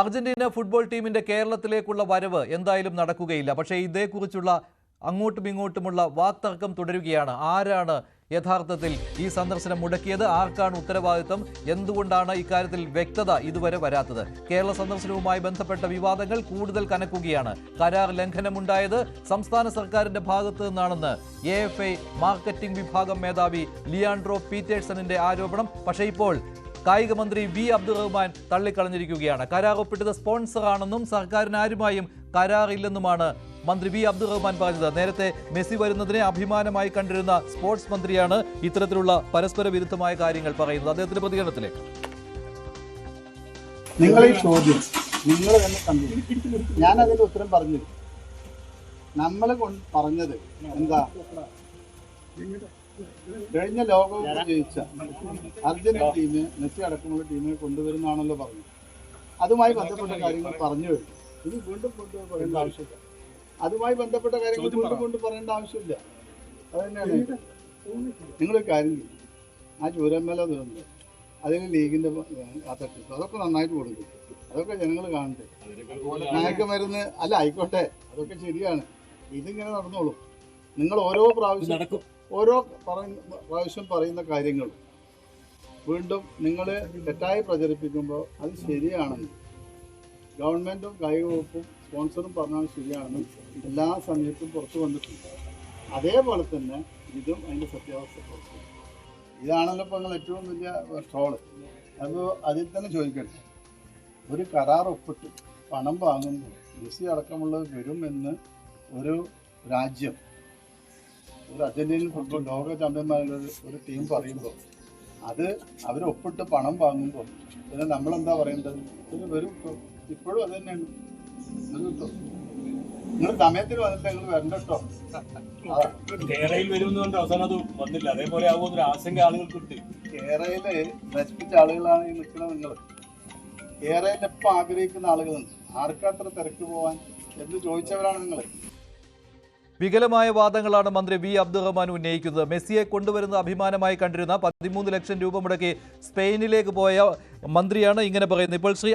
Argentina football ടീമിന്റെ കേരളത്തിലേക്കുള്ള വരവ് എന്തായാലും നടക്കുകയില്ല. പക്ഷേ ഇതേക്കുറിച്ചുള്ള അങ്ങോട്ടും ഇങ്ങോട്ടുമുള്ള വാക്തർക്കം തുടരുകയാണ്. ആരാണ് യഥാർത്ഥത്തിൽ ഈ സന്ദർശനം മുടക്കിയത്? ആർക്കാണ് ഉത്തരവാദിത്തം എന്തുകൊണ്ടാണ് ഇക്കാര്യത്തിൽ വ്യക്തത ഇതുവരെ വരാത്തത്? കേരള സന്ദർശനവുമായി ബന്ധപ്പെട്ട വിവാദങ്ങൾ കൂടുതൽ കനക്കുകയാണ്. കരാർ ലംഘനമുണ്ടായത് സംസ്ഥാന സർക്കാരിന്റെ ഭാഗത്തു നിന്നാണെന്ന് എ എഫ് ഐ മാർക്കറ്റിംഗ് വിഭാഗം മേധാവി ലിയാൻഡ്രോ പീറ്റേഴ്സണിന്റെ ആരോപണം. പക്ഷേ ഇപ്പോൾ കായിക മന്ത്രി വി അബ്ദുറഹ്മാൻ തള്ളിക്കളഞ്ഞിരിക്കുകയാണ്. കരാർ ഒപ്പിട്ടത് സ്പോൺസറാണെന്നും സർക്കാരിന് ആരുമായും കരാറില്ലെന്നുമാണ് മന്ത്രി വി അബ്ദുറഹ്മാൻ പറഞ്ഞത്. നേരത്തെ മെസ്സി വരുന്നതിനെ അഭിമാനമായി കണ്ടിരുന്ന സ്പോർട്സ് മന്ത്രിയാണ് ഇത്തരത്തിലുള്ള പരസ്പര വിരുദ്ധമായ കാര്യങ്ങൾ പറയുന്നത്. അദ്ദേഹത്തിന്റെ പ്രതികരണത്തിലേക്ക്. നിങ്ങൾ ഈ ചോദ്യം നിങ്ങൾ തന്നെ കണ്ടു. ഞാൻ അതിന്റെ ഉത്തരം പറഞ്ഞു നമ്മൾ പറഞ്ഞത് എന്താ? കഴിഞ്ഞ ലോകകപ്പ് ജയിച്ച അർജന്റീന ടീം മെസ്സി അടക്കമുള്ള ടീമിനെ കൊണ്ടുവരുന്നാണല്ലോ പറഞ്ഞു അതുമായി ബന്ധപ്പെട്ട കാര്യങ്ങൾ പറഞ്ഞു കഴിഞ്ഞു. ഇത് വീണ്ടും കൊണ്ട് പറയേണ്ട ആവശ്യമില്ല. അതുമായി ബന്ധപ്പെട്ട കാര്യങ്ങൾ വീണ്ടും കൊണ്ട് പറയേണ്ട ആവശ്യമില്ല. അത് തന്നെയാണ് നിങ്ങൾ കാര്യം ചെയ്യും. ആ ചൂരമ്മല തീർന്നു അതിന് ലീഗിന്റെ അതൊക്കെ അതൊക്കെ നന്നായിട്ട് കൊടുക്കും. അതൊക്കെ ജനങ്ങൾ കാണട്ടെ. മയക്കുമരുന്ന് അല്ല ആയിക്കോട്ടെ. അതൊക്കെ ശരിയാണ്. ഇതിങ്ങനെ നടന്നോളൂ. നിങ്ങൾ ഓരോ പ്രാവശ്യം ഓരോ പറയുന്ന പ്രാവശ്യം പറയുന്ന കാര്യങ്ങൾ. വീണ്ടും നിങ്ങൾ തെറ്റായി പ്രചരിപ്പിക്കുമ്പോൾ അത് ശരിയാണെന്ന്. ഗവൺമെന്റും കായിക വകുപ്പും സ്പോൺസറും പറഞ്ഞാൽ ശരിയാണെന്ന് എല്ലാ സമയത്തും പുറത്തു വന്നിട്ടുണ്ട്. അതേപോലെ തന്നെ ഇതും അതിന്റെ സത്യാവസ്ഥ പുറത്തു. ഇതാണല്ലോ ഇപ്പോൾ നിങ്ങൾ ഏറ്റവും വലിയ ട്രോൾ അപ്പോൾ അതിൽ തന്നെ ചോദിക്കട്ടെ. ഒരു കരാർ ഒപ്പിട്ട് പണം വാങ്ങുമ്പോൾ മെസ്സി അടക്കമുള്ളത് വരുമെന്ന് ഒരു രാജ്യം ഒരു അർജന്റീനൻ ഫുട്ബോൾ ലോക ചാമ്പ്യന്മാരുടെ ഒരു- ടീം പറയുമ്പോൾ അത് അവർ ഒപ്പിട്ട് പണം വാങ്ങുമ്പോൾ പിന്നെ നമ്മളെന്താ പറയേണ്ടത്? പിന്നെ വരും ഇപ്പോഴും അത് തന്നെയാണ്. നിങ്ങൾ സമയത്തിന് വന്നിട്ട് നിങ്ങൾ വരണ്ട കേട്ടോ. കേരളയിൽ വരുമെന്നുകൊണ്ട് അവസാനം അത് വന്നില്ല. അതേപോലെ ആകുമ്പോൾ ഒരു ആശങ്ക ആളുകൾക്ക് ഉണ്ട് കേരളയിൽ നശിപ്പിച്ച ആളുകളാണ് ഈ നിൽക്കുന്നത് നിങ്ങൾ കേരളയിൽ എപ്പോൾ ആഗ്രഹിക്കുന്ന ആളുകളുണ്ട്. ആർക്കത്ര തിരക്ക് പോവാൻ എന്ന് ചോദിച്ചവരാണ് നിങ്ങൾ വികലമായ വാദങ്ങളാണ് മന്ത്രി വി അബ്ദുറഹ്മാൻ ഉന്നയിക്കുന്നത്. മെസ്സിയെ കൊണ്ടുവരുന്ന അഭിമാനമായി കണ്ടിരുന്ന പതിമൂന്ന് ലക്ഷം രൂപ മുടക്കി സ്പെയിനിലേക്ക് പോയ മന്ത്രിയാണ് ഇങ്ങനെ പറയുന്നത്. ഇപ്പോൾ ശ്രീ